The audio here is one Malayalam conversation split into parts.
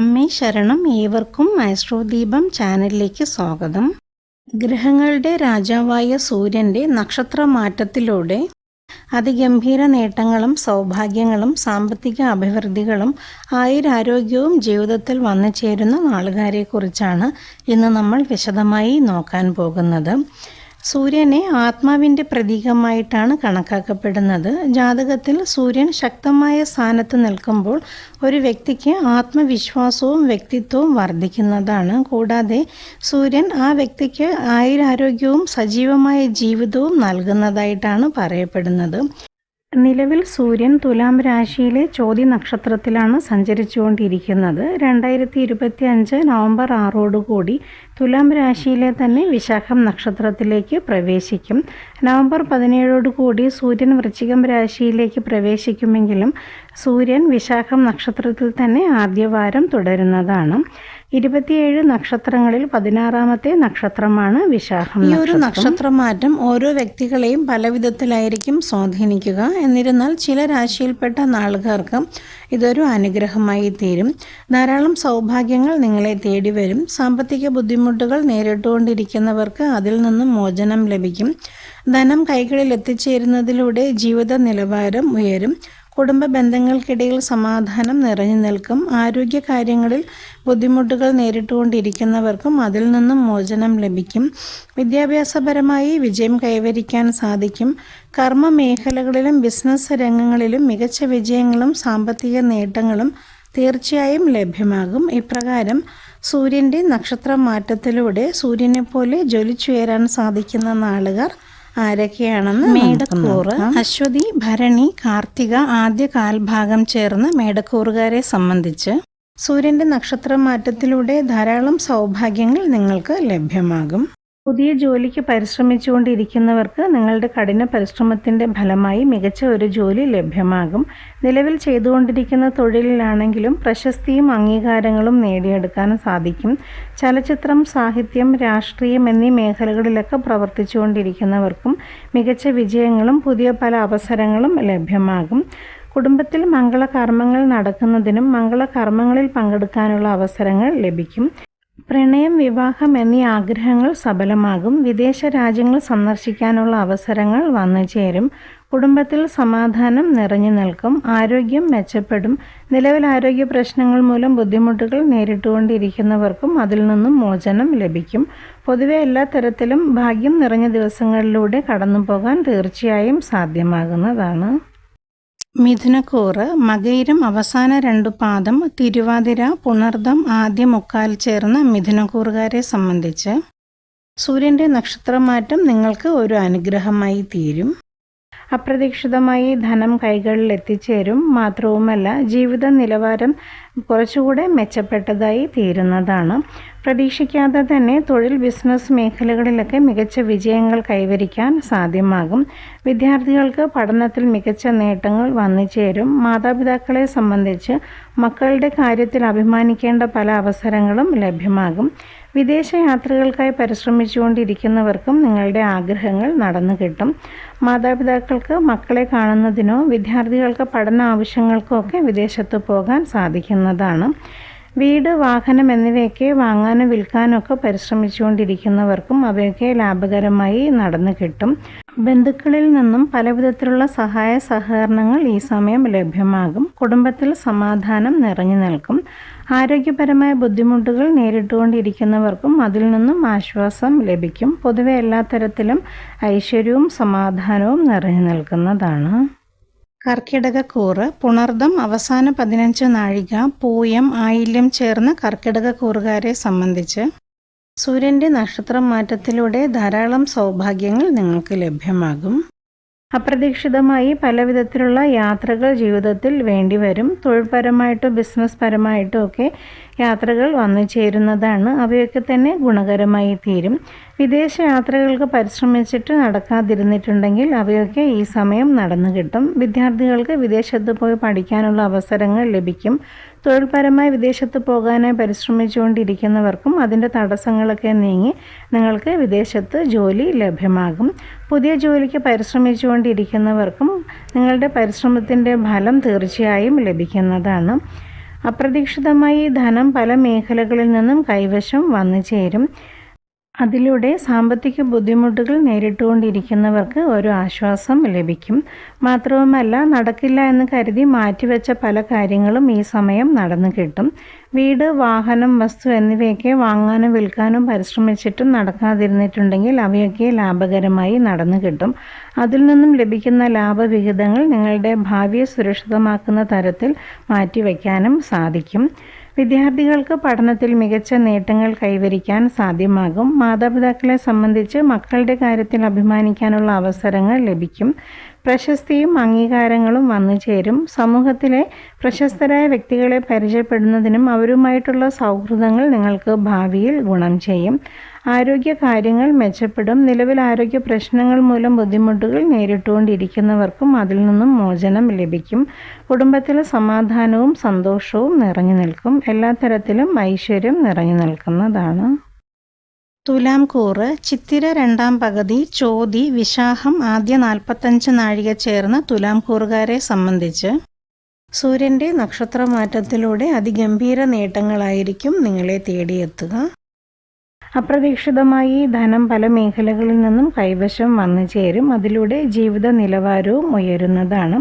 അമ്മേ ശരണം ഏവർക്കും ആസ്ട്രോദീപം ചാനലിലേക്ക് സ്വാഗതം. ഗ്രഹങ്ങളുടെ രാജാവായ സൂര്യന്റെ നക്ഷത്രമാറ്റത്തിലൂടെ അതിഗംഭീര നേട്ടങ്ങളും സൗഭാഗ്യങ്ങളും സാമ്പത്തിക അഭിവൃദ്ധികളും ആയുരാരോഗ്യവും ജീവിതത്തിൽ വന്നു ചേരുന്ന നാളുകാരെക്കുറിച്ചാണ് ഇന്ന് നമ്മൾ വിശദമായി നോക്കാൻ പോകുന്നത്. സൂര്യനെ ആത്മാവിന്റെ പ്രതീകമായിട്ടാണ് കണക്കാക്കപ്പെടുന്നത്. ജാതകത്തിൽ സൂര്യൻ ശക്തമായ സ്ഥാനത്ത് നിൽക്കുമ്പോൾ ഒരു വ്യക്തിക്ക് ആത്മവിശ്വാസവും വ്യക്തിത്വവും വർദ്ധിക്കുന്നതാണ്. കൂടാതെ സൂര്യൻ ആ വ്യക്തിക്ക് ആയുരാരോഗ്യവും സജീവമായ ജീവിതവും നൽകുന്നതായിട്ടാണ് പറയപ്പെടുന്നത്. നിലവിൽ സൂര്യൻ തുലാം രാശിയിലെ ചോതി നക്ഷത്രത്തിലാണ് സഞ്ചരിച്ചുകൊണ്ടിരിക്കുന്നത്. രണ്ടായിരത്തി ഇരുപത്തി അഞ്ച് നവംബർ ആറോടുകൂടി തുലാം രാശിയിലെ തന്നെ വിശാഖം നക്ഷത്രത്തിലേക്ക് പ്രവേശിക്കും. നവംബർ പതിനേഴോടുകൂടി സൂര്യൻ വൃശ്ചികം രാശിയിലേക്ക് പ്രവേശിക്കുമെങ്കിലും സൂര്യൻ വിശാഖം നക്ഷത്രത്തിൽ തന്നെ ആദ്യവാരം തുടരുന്നതാണ്. ഇരുപത്തിയേഴ് നക്ഷത്രങ്ങളിൽ പതിനാറാമത്തെ നക്ഷത്രമാണ് വിശാഖം ഈ ഒരു നക്ഷത്രമാറ്റം ഓരോ വ്യക്തികളെയും പല വിധത്തിലായിരിക്കും സ്വാധീനിക്കുക. എന്നിരുന്നാൽ ചില രാശിയിൽപ്പെട്ട നാളുകാർക്ക് ഇതൊരു അനുഗ്രഹമായി തീരും. ധാരാളം സൗഭാഗ്യങ്ങൾ നിങ്ങളെ തേടി വരും. സാമ്പത്തിക ബുദ്ധിമുട്ടുകൾ നേരിട്ടുകൊണ്ടിരിക്കുന്നവർക്ക് അതിൽ നിന്നും മോചനം ലഭിക്കും. ധനം കൈകളിൽ എത്തിച്ചേരുന്നതിലൂടെ ജീവിത നിലവാരം ഉയരും. കുടുംബ ബന്ധങ്ങൾക്കിടയിൽ സമാധാനം നിറഞ്ഞു നിൽക്കും. ആരോഗ്യ കാര്യങ്ങളിൽ ബുദ്ധിമുട്ടുകൾ നേരിട്ടുകൊണ്ടിരിക്കുന്നവർക്കും അതിൽ നിന്നും മോചനം ലഭിക്കും. വിദ്യാഭ്യാസപരമായി വിജയം കൈവരിക്കാൻ സാധിക്കും. കർമ്മ മേഖലകളിലും ബിസിനസ് രംഗങ്ങളിലും മികച്ച വിജയങ്ങളും സാമ്പത്തിക നേട്ടങ്ങളും തീർച്ചയായും ലഭ്യമാകും. ഇപ്രകാരം സൂര്യന്റെ നക്ഷത്ര മാറ്റത്തിലൂടെ സൂര്യനെപ്പോലെ ജ്വലിച്ചുയരാൻ സാധിക്കുന്ന നാളുകാർ ആരൊക്കെയാണെന്ന് മേടക്കൂറ് അശ്വതി ഭരണി കാർത്തിക ആദ്യ കാൽഭാഗം ചേർന്ന് മേടക്കൂറുകാരെ സംബന്ധിച്ച് സൂര്യന്റെ നക്ഷത്രമാറ്റത്തിലൂടെ ധാരാളം സൗഭാഗ്യങ്ങൾ നിങ്ങൾക്ക് ലഭ്യമാകും. പുതിയ ജോലിക്ക് പരിശ്രമിച്ചുകൊണ്ടിരിക്കുന്നവർക്ക് നിങ്ങളുടെ കഠിന പരിശ്രമത്തിന്റെ ഫലമായി മികച്ച ഒരു ജോലി ലഭ്യമാകും. നിലവിൽ ചെയ്തുകൊണ്ടിരിക്കുന്ന തൊഴിലിലാണെങ്കിലും പ്രശസ്തിയും അംഗീകാരങ്ങളും നേടിയെടുക്കാൻ സാധിക്കും. ചലച്ചിത്രം സാഹിത്യം രാഷ്ട്രീയം എന്നീ മേഖലകളിലൊക്കെ പ്രവർത്തിച്ചുകൊണ്ടിരിക്കുന്നവർക്കും മികച്ച വിജയങ്ങളും പുതിയ പല അവസരങ്ങളും ലഭ്യമാകും. കുടുംബത്തിൽ മംഗളകർമ്മങ്ങൾ നടക്കുന്നതിനും മംഗളകർമ്മങ്ങളിൽ പങ്കെടുക്കാനുള്ള അവസരങ്ങൾ ലഭിക്കും. പ്രണയം വിവാഹം എന്നീ ആഗ്രഹങ്ങൾ സഫലമാകും വിദേശ രാജ്യങ്ങൾ സന്ദർശിക്കാനുള്ള അവസരങ്ങൾ വന്നു ചേരും. കുടുംബത്തിൽ സമാധാനം നിറഞ്ഞു നിൽക്കും. ആരോഗ്യം മെച്ചപ്പെടും. നിലവിൽ ആരോഗ്യ പ്രശ്നങ്ങൾ മൂലം ബുദ്ധിമുട്ടുകൾ നേരിട്ടുകൊണ്ടിരിക്കുന്നവർക്കും അതിൽ നിന്നും മോചനം ലഭിക്കും. പൊതുവെ എല്ലാ തരത്തിലും ഭാഗ്യം നിറഞ്ഞ ദിവസങ്ങളിലൂടെ കടന്നു പോകാൻ തീർച്ചയായും സാധ്യമാകുന്നതാണ്. മിഥുനക്കൂറ് മകയിരം അവസാന രണ്ടു പാദം തിരുവാതിര പുണർദം ആദ്യ മുക്കാൽ ചേർന്ന മിഥുനക്കൂറുകാരെ സംബന്ധിച്ച്. സൂര്യന്റെ നക്ഷത്രമാറ്റം നിങ്ങൾക്ക് ഒരു അനുഗ്രഹമായി തീരും. അപ്രതീക്ഷിതമായി ധനം കൈകളിൽ എത്തിച്ചേരും മാത്രവുമല്ല ജീവിത നിലവാരം കുറച്ചുകൂടെ മെച്ചപ്പെട്ടതായി തീരുന്നതാണ്. പ്രതീക്ഷിക്കാതെ തന്നെ തൊഴിൽ ബിസിനസ് മേഖലകളിലൊക്കെ മികച്ച വിജയങ്ങൾ കൈവരിക്കാൻ സാധ്യമാകും. വിദ്യാർത്ഥികൾക്ക് പഠനത്തിൽ മികച്ച നേട്ടങ്ങൾ വന്നു ചേരും മാതാപിതാക്കളെ സംബന്ധിച്ച് മക്കളുടെ കാര്യത്തിൽ അഭിമാനിക്കേണ്ട പല അവസരങ്ങളും ലഭ്യമാകും. വിദേശ യാത്രകൾക്കായി പരിശ്രമിച്ചുകൊണ്ടിരിക്കുന്നവർക്കും നിങ്ങളുടെ ആഗ്രഹങ്ങൾ നടന്നു കിട്ടും. മാതാപിതാക്കൾക്ക് മക്കളെ കാണുന്നതിനോ വിദ്യാർത്ഥികൾക്ക് പഠന ആവശ്യങ്ങൾക്കോ ഒക്കെ വിദേശത്ത് പോകാൻ സാധിക്കുന്നതാണ്. വീട് വാഹനം എന്നിവയൊക്കെ വാങ്ങാനും വിൽക്കാനൊക്കെ പരിശ്രമിച്ചുകൊണ്ടിരിക്കുന്നവർക്കും അവയൊക്കെ ലാഭകരമായി നടന്നു കിട്ടും. ബന്ധുക്കളിൽ നിന്നും പലവിധത്തിലുള്ള സഹായ സഹകരണങ്ങൾ ഈ സമയം ലഭ്യമാകും. കുടുംബത്തിൽ സമാധാനം നിറഞ്ഞു നിൽക്കും. ആരോഗ്യപരമായ ബുദ്ധിമുട്ടുകൾ നേരിട്ടുകൊണ്ടിരിക്കുന്നവർക്കും അതിൽ നിന്നും ആശ്വാസം ലഭിക്കും. പൊതുവെ എല്ലാ തരത്തിലും ഐശ്വര്യവും സമാധാനവും നിറഞ്ഞു നിൽക്കുന്നതാണ്. കർക്കിടകക്കൂറ് പുണർദം അവസാന പതിനഞ്ച് നാഴിക പൂയം ആയില്യം ചേർന്ന കർക്കിടകക്കൂറുകാരെ സംബന്ധിച്ച് സൂര്യന്റെ നക്ഷത്രം മാറ്റത്തിലൂടെ ധാരാളം സൗഭാഗ്യങ്ങൾ നിങ്ങൾക്ക് ലഭ്യമാകും. അപ്രതീക്ഷിതമായി പല വിധത്തിലുള്ള യാത്രകൾ ജീവിതത്തിൽ വേണ്ടിവരും. തൊഴിൽപരമായിട്ടോ ബിസിനസ് പരമായിട്ടോ ഒക്കെ യാത്രകൾ വന്നു ചേരുന്നതാണ് അവയൊക്കെ തന്നെ ഗുണകരമായി തീരും. വിദേശ യാത്രകൾക്ക് പരിശ്രമിച്ചിട്ട് നടക്കാതിരുന്നിട്ടുണ്ടെങ്കിൽ അവയൊക്കെ ഈ സമയം നടന്നു കിട്ടും. വിദ്യാർത്ഥികൾക്ക് വിദേശത്ത് പോയി പഠിക്കാനുള്ള അവസരങ്ങൾ ലഭിക്കും. തൊഴിൽപരമായി വിദേശത്ത് പോകാനായി പരിശ്രമിച്ചുകൊണ്ടിരിക്കുന്നവർക്കും അതിന്റെ തടസ്സങ്ങളൊക്കെ നീങ്ങി നിങ്ങൾക്ക് വിദേശത്ത് ജോലി ലഭ്യമാകും. പുതിയ ജോലിക്ക് പരിശ്രമിച്ചുകൊണ്ടിരിക്കുന്നവർക്കും നിങ്ങളുടെ പരിശ്രമത്തിന്റെ ഫലം തീർച്ചയായും ലഭിക്കുന്നതാണ്. അപ്രതീക്ഷിതമായി ധനം പല മേഖലകളിൽ നിന്നും കൈവശം വന്നു ചേരും. അതിലൂടെ സാമ്പത്തിക ബുദ്ധിമുട്ടുകൾ നേരിട്ടുകൊണ്ടിരിക്കുന്നവർക്ക് ഒരു ആശ്വാസം ലഭിക്കും. മാത്രവുമല്ല നടക്കില്ല എന്ന് കരുതി മാറ്റിവെച്ച പല കാര്യങ്ങളും ഈ സമയം നടന്നു കിട്ടും. വീട് വാഹനം വസ്തു എന്നിവയൊക്കെ വാങ്ങാനും വിൽക്കാനും പരിശ്രമിച്ചിട്ടും നടക്കാതിരുന്നിട്ടുണ്ടെങ്കിൽ അവയൊക്കെ ലാഭകരമായി നടന്നു കിട്ടും. അതിൽ നിന്നും ലഭിക്കുന്ന ലാഭവിഹിതങ്ങൾ നിങ്ങളുടെ ഭാവിയെ സുരക്ഷിതമാക്കുന്ന തരത്തിൽ മാറ്റിവെക്കാനും സാധിക്കും. വിദ്യാർത്ഥികൾക്ക് പഠനത്തിൽ മികച്ച നേട്ടങ്ങൾ കൈവരിക്കാൻ സാധ്യമാകും. മാതാപിതാക്കളെ സംബന്ധിച്ച് മക്കളുടെ കാര്യത്തിൽ അഭിമാനിക്കാനുള്ള അവസരങ്ങൾ ലഭിക്കും. പ്രശസ്തിയും അംഗീകാരങ്ങളും വന്നു ചേരും. സമൂഹത്തിലെ പ്രശസ്തരായ വ്യക്തികളെ പരിചയപ്പെടുന്നതിനും അവരുമായിട്ടുള്ള സൗഹൃദങ്ങൾ നിങ്ങൾക്ക് ഭാവിയിൽ ഗുണം ചെയ്യും. ആരോഗ്യ കാര്യങ്ങൾ മെച്ചപ്പെടും. നിലവിൽ ആരോഗ്യ പ്രശ്നങ്ങൾ മൂലം ബുദ്ധിമുട്ടുകൾ നേരിട്ടുകൊണ്ടിരിക്കുന്നവർക്കും അതിൽ നിന്നും മോചനം ലഭിക്കും. കുടുംബത്തിൽ സമാധാനവും സന്തോഷവും നിറഞ്ഞു നിൽക്കും. എല്ലാ തരത്തിലും ഐശ്വര്യം നിറഞ്ഞു നിൽക്കുന്നതാണ്. തുലാം കൂറ് ചിത്തിര രണ്ടാം പകുതി ചോതി വിശാഖം ആദ്യ നാൽപ്പത്തഞ്ച് നാഴിക ചേർന്ന തുലാംകൂറുകാരെ സംബന്ധിച്ച്. സൂര്യന്റെ നക്ഷത്രമാറ്റത്തിലൂടെ അതിഗംഭീര നേട്ടങ്ങളായിരിക്കും നിങ്ങളെ തേടിയെത്തുക. അപ്രതീക്ഷിതമായി ധനം പല മേഖലകളിൽ നിന്നും കൈവശം വന്നു ചേരും. അതിലൂടെ ജീവിത നിലവാരവും ഉയരുന്നതാണ്.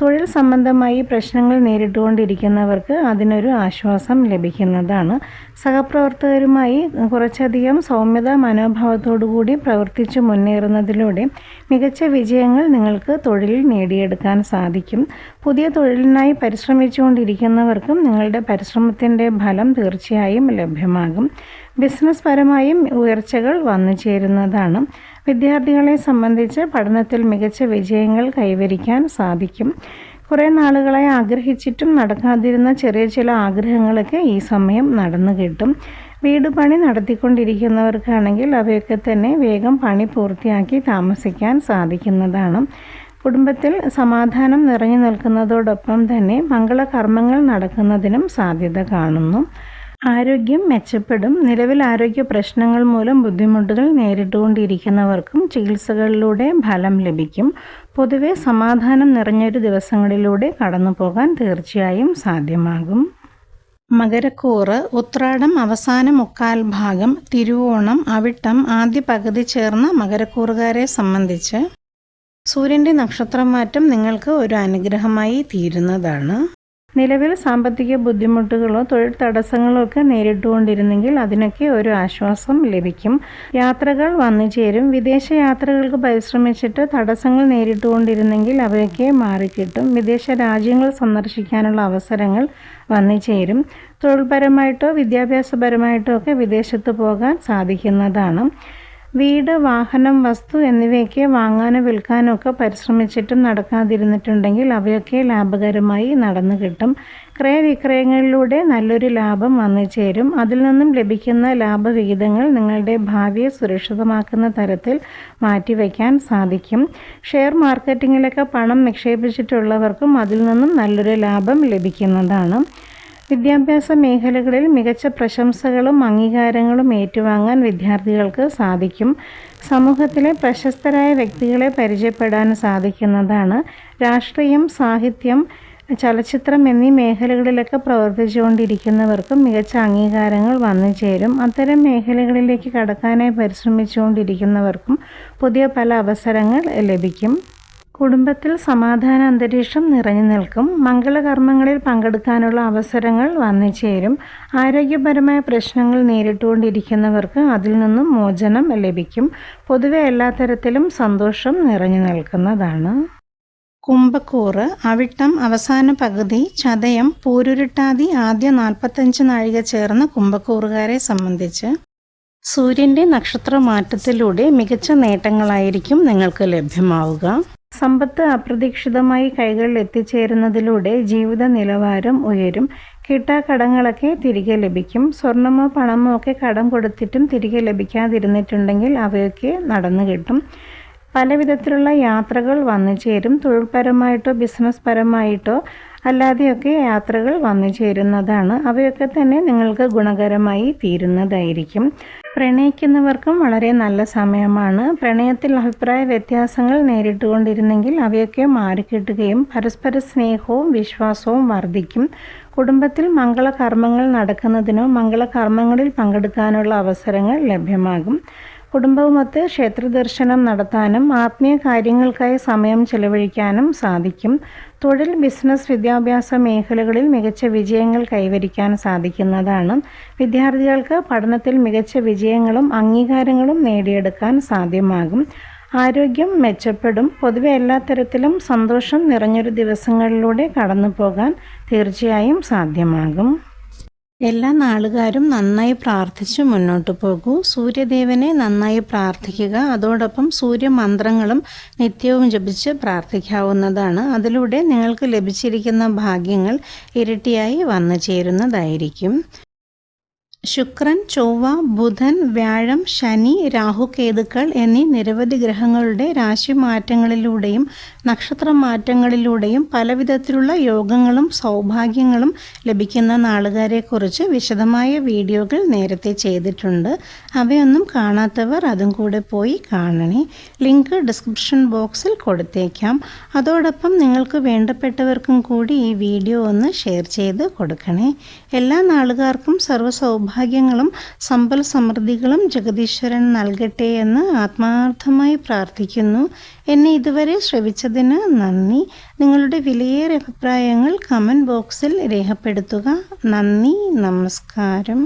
തൊഴിൽ സംബന്ധമായി പ്രശ്നങ്ങൾ നേരിട്ടുകൊണ്ടിരിക്കുന്നവർക്ക് അതിനൊരു ആശ്വാസം ലഭിക്കുന്നതാണ്. സഹപ്രവർത്തകരുമായി കുറച്ചധികം സൗമ്യത മനോഭാവത്തോടുകൂടി പ്രവർത്തിച്ച് മുന്നേറുന്നതിലൂടെ മികച്ച വിജയങ്ങൾ നിങ്ങൾക്ക് തൊഴിലിൽ നേടിയെടുക്കാൻ സാധിക്കും. പുതിയ തൊഴിലിനായി പരിശ്രമിച്ചുകൊണ്ടിരിക്കുന്നവർക്കും നിങ്ങളുടെ പരിശ്രമത്തിന്റെ ഫലം തീർച്ചയായും ലഭ്യമാകും. ബിസിനസ് പരമായും ഉയർച്ചകൾ വന്നു ചേരുന്നതാണ് വിദ്യാർത്ഥികളെ സംബന്ധിച്ച് പഠനത്തിൽ മികച്ച വിജയങ്ങൾ കൈവരിക്കാൻ സാധിക്കും. കുറേ നാളുകളെ ആഗ്രഹിച്ചിട്ടും നടക്കാതിരുന്ന ചെറിയ ചില ആഗ്രഹങ്ങളൊക്കെ ഈ സമയം നടന്നു കിട്ടും. വീട് പണി നടത്തിക്കൊണ്ടിരിക്കുന്നവർക്കാണെങ്കിൽ അവയൊക്കെ തന്നെ വേഗം പണി പൂർത്തിയാക്കി താമസിക്കാൻ സാധിക്കുന്നതാണ്. കുടുംബത്തിൽ സമാധാനം നിറഞ്ഞു നിൽക്കുന്നതോടൊപ്പം തന്നെ മംഗളകർമ്മങ്ങൾ നടക്കുന്നതിനും സാധ്യത കാണുന്നു. ആരോഗ്യം മെച്ചപ്പെടും. നിലവിൽ ആരോഗ്യ പ്രശ്നങ്ങൾ മൂലം ബുദ്ധിമുട്ടുകൾ നേരിട്ടുകൊണ്ടിരിക്കുന്നവർക്കും ചികിത്സകളിലൂടെ ഫലം ലഭിക്കും. പൊതുവെ സമാധാനം നിറഞ്ഞൊരു ദിവസങ്ങളിലൂടെ കടന്നു പോകാൻ തീർച്ചയായും സാധ്യമാകും. മകരക്കൂറ് ഉത്രാടം അവസാന മുക്കാൽ ഭാഗം തിരുവോണം അവിട്ടം ആദ്യ പകുതി ചേർന്ന മകരക്കൂറുകാരെ സംബന്ധിച്ച് സൂര്യന്റെ നക്ഷത്രമാറ്റം നിങ്ങൾക്ക് ഒരു അനുഗ്രഹമായി തീരുന്നതാണ്. നിലവിൽ സാമ്പത്തിക ബുദ്ധിമുട്ടുകളോ തൊഴിൽ തടസ്സങ്ങളോ ഒക്കെ നേരിട്ടുകൊണ്ടിരുന്നെങ്കിൽ അതിനൊക്കെ ഒരു ആശ്വാസം ലഭിക്കും. യാത്രകൾ വന്നു ചേരും. വിദേശ യാത്രകൾക്ക് പരിശ്രമിച്ചിട്ട് തടസ്സങ്ങൾ നേരിട്ടുകൊണ്ടിരുന്നെങ്കിൽ അവയൊക്കെ മാറിക്കിട്ടും. വിദേശ രാജ്യങ്ങൾ സന്ദർശിക്കാനുള്ള അവസരങ്ങൾ വന്നു ചേരും. തൊഴിൽപരമായിട്ടോ വിദ്യാഭ്യാസപരമായിട്ടോ ഒക്കെ വിദേശത്ത് പോകാൻ സാധിക്കുന്നതാണ്. വീട് വാഹനം വസ്തു എന്നിവയൊക്കെ വാങ്ങാനോ വിൽക്കാനോ ഒക്കെ പരിശ്രമിച്ചിട്ടും നടക്കാതിരുന്നിട്ടുണ്ടെങ്കിൽ അവയൊക്കെ ലാഭകരമായി നടന്നു കിട്ടും. ക്രയവിക്രയങ്ങളിലൂടെ നല്ലൊരു ലാഭം വന്നു ചേരും. അതിൽ നിന്നും ലഭിക്കുന്ന ലാഭവിഹിതങ്ങൾ നിങ്ങളുടെ ഭാവിയെ സുരക്ഷിതമാക്കുന്ന തരത്തിൽ മാറ്റിവെക്കാൻ സാധിക്കും. ഷെയർ മാർക്കറ്റിങ്ങിലൊക്കെ പണം നിക്ഷേപിച്ചിട്ടുള്ളവർക്കും അതിൽ നിന്നും നല്ലൊരു ലാഭം ലഭിക്കുന്നതാണ്. വിദ്യാഭ്യാസ മേഖലകളിൽ മികച്ച പ്രശംസകളും അംഗീകാരങ്ങളും ഏറ്റുവാങ്ങാൻ വിദ്യാർത്ഥികൾക്ക് സാധിക്കും. സമൂഹത്തിലെ പ്രശസ്തരായ വ്യക്തികളെ പരിചയപ്പെടാൻ സാധിക്കുന്നതാണ്. രാഷ്ട്രീയം സാഹിത്യം ചലച്ചിത്രം എന്നീ മേഖലകളിലൊക്കെ പ്രവർത്തിച്ചുകൊണ്ടിരിക്കുന്നവർക്കും മികച്ച അംഗീകാരങ്ങൾ വന്നു ചേരും. അത്തരം മേഖലകളിലേക്ക് കടക്കാനായി പരിശ്രമിച്ചുകൊണ്ടിരിക്കുന്നവർക്കും പുതിയ പല അവസരങ്ങൾ ലഭിക്കും. കുടുംബത്തിൽ സമാധാന അന്തരീക്ഷം നിറഞ്ഞു നിൽക്കും. മംഗളകർമ്മങ്ങളിൽ പങ്കെടുക്കാനുള്ള അവസരങ്ങൾ വന്നു ചേരും. ആരോഗ്യപരമായ പ്രശ്നങ്ങൾ നേരിട്ടുകൊണ്ടിരിക്കുന്നവർക്ക് അതിൽ നിന്നും മോചനം ലഭിക്കും. പൊതുവെ എല്ലാ തരത്തിലും സന്തോഷം നിറഞ്ഞു നിൽക്കുന്നതാണ്. കുംഭക്കൂറ് അവിട്ടം അവസാന പകുതി ചതയം പൂരുരുട്ടാതി ആദ്യ നാൽപ്പത്തഞ്ച് നാഴിക ചേർന്ന കുംഭക്കൂറുകാരെ സംബന്ധിച്ച്. സൂര്യന്റെ നക്ഷത്ര മാറ്റത്തിലൂടെ മികച്ച നേട്ടങ്ങളായിരിക്കും നിങ്ങൾക്ക് ലഭ്യമാവുക. സമ്പത്ത് അപ്രതീക്ഷിതമായി കൈകളിൽ എത്തിച്ചേരുന്നതിലൂടെ ജീവിത നിലവാരം ഉയരും. കിട്ടാക്കടങ്ങളൊക്കെ തിരികെ ലഭിക്കും. സ്വർണമോ പണമോ ഒക്കെ കടം കൊടുത്തിട്ടും തിരികെ ലഭിക്കാതിരുന്നിട്ടുണ്ടെങ്കിൽ അവയൊക്കെ നടന്നു കിട്ടും. പല വിധത്തിലുള്ള യാത്രകൾ വന്നു ചേരും തൊഴിൽപരമായിട്ടോ ബിസിനസ് പരമായിട്ടോ അല്ലാതെയൊക്കെ യാത്രകൾ വന്നു ചേരുന്നതാണ്. അവയൊക്കെ തന്നെ നിങ്ങൾക്ക് ഗുണകരമായി തീരുന്നതായിരിക്കും. പ്രണയിക്കുന്നവർക്കും വളരെ നല്ല സമയമാണ്. പ്രണയത്തിൽ അഭിപ്രായ വ്യത്യാസങ്ങൾ നേരിട്ടുകൊണ്ടിരുന്നെങ്കിൽ അവയൊക്കെ മാറിക്കിട്ടുകയും പരസ്പര സ്നേഹവും വിശ്വാസവും വർദ്ധിക്കും. കുടുംബത്തിൽ മംഗളകർമ്മങ്ങൾ നടക്കുന്നതിനോ മംഗളകർമ്മങ്ങളിൽ പങ്കെടുക്കാനുള്ള അവസരങ്ങൾ ലഭ്യമാകും. കുടുംബവുമൊത്ത് ക്ഷേത്രദർശനം നടത്താനും ആത്മീയ കാര്യങ്ങൾക്കായി സമയം ചെലവഴിക്കാനും സാധിക്കും. തൊഴിൽ ബിസിനസ് വിദ്യാഭ്യാസ മേഖലകളിൽ മികച്ച വിജയങ്ങൾ കൈവരിക്കാൻ സാധിക്കുന്നതാണ്. വിദ്യാർത്ഥികൾക്ക് പഠനത്തിൽ മികച്ച വിജയങ്ങളും അംഗീകാരങ്ങളും നേടിയെടുക്കാൻ സാധ്യമാകും. ആരോഗ്യം മെച്ചപ്പെടും. പൊതുവെ എല്ലാ തരത്തിലും സന്തോഷം നിറഞ്ഞൊരു ദിവസങ്ങളിലൂടെ കടന്നു പോകാൻ തീർച്ചയായും സാധ്യമാകും. എല്ലാ നാളുകാരും നന്നായി പ്രാർത്ഥിച്ച് മുന്നോട്ട് പോകൂ. സൂര്യദേവനെ നന്നായി പ്രാർത്ഥിക്കുക. അതോടൊപ്പം സൂര്യമന്ത്രങ്ങളും നിത്യവും ജപിച്ച് പ്രാർത്ഥിക്കാവുന്നതാണ്. അതിലൂടെ നിങ്ങൾക്ക് ലഭിച്ചിരിക്കുന്ന ഭാഗ്യങ്ങൾ ഇരട്ടിയായി വന്നു ചേരുന്നതായിരിക്കും ശുക്രൻ ചൊവ്വ ബുധൻ വ്യാഴം ശനി രാഹു കേതുക്കൾ എന്നീ നിരവധി ഗ്രഹങ്ങളുടെ രാശി മാറ്റങ്ങളിലൂടെയും നക്ഷത്ര മാറ്റങ്ങളിലൂടെയും പലവിധത്തിലുള്ള യോഗങ്ങളും സൗഭാഗ്യങ്ങളും ലഭിക്കുന്ന നാളുകാരെക്കുറിച്ച് വിശദമായ വീഡിയോകൾ നേരത്തെ ചെയ്തിട്ടുണ്ട്. അവയൊന്നും കാണാത്തവർ അതും കൂടെ പോയി കാണണേ. ലിങ്ക് ഡിസ്ക്രിപ്ഷൻ ബോക്സിൽ കൊടുത്തേക്കാം. അതോടൊപ്പം നിങ്ങൾക്ക് വേണ്ടപ്പെട്ടവർക്കും കൂടി ഈ വീഡിയോ ഒന്ന് ഷെയർ ചെയ്ത് കൊടുക്കണേ. എല്ലാ നാളുകാർക്കും സർവ സൗഭാഗ്യങ്ങളും സമ്പൽ സമൃദ്ധികളും ജഗദീശ്വരൻ നൽകട്ടെ എന്ന് ആത്മാർത്ഥമായി പ്രാർത്ഥിക്കുന്നു. എന്നെ ഇതുവരെ ശ്രവിച്ചതിന് നന്ദി. നിങ്ങളുടെ വിലയേറെ അഭിപ്രായങ്ങൾ കമന്റ് ബോക്സിൽ രേഖപ്പെടുത്തുക. നന്ദി. നമസ്കാരം.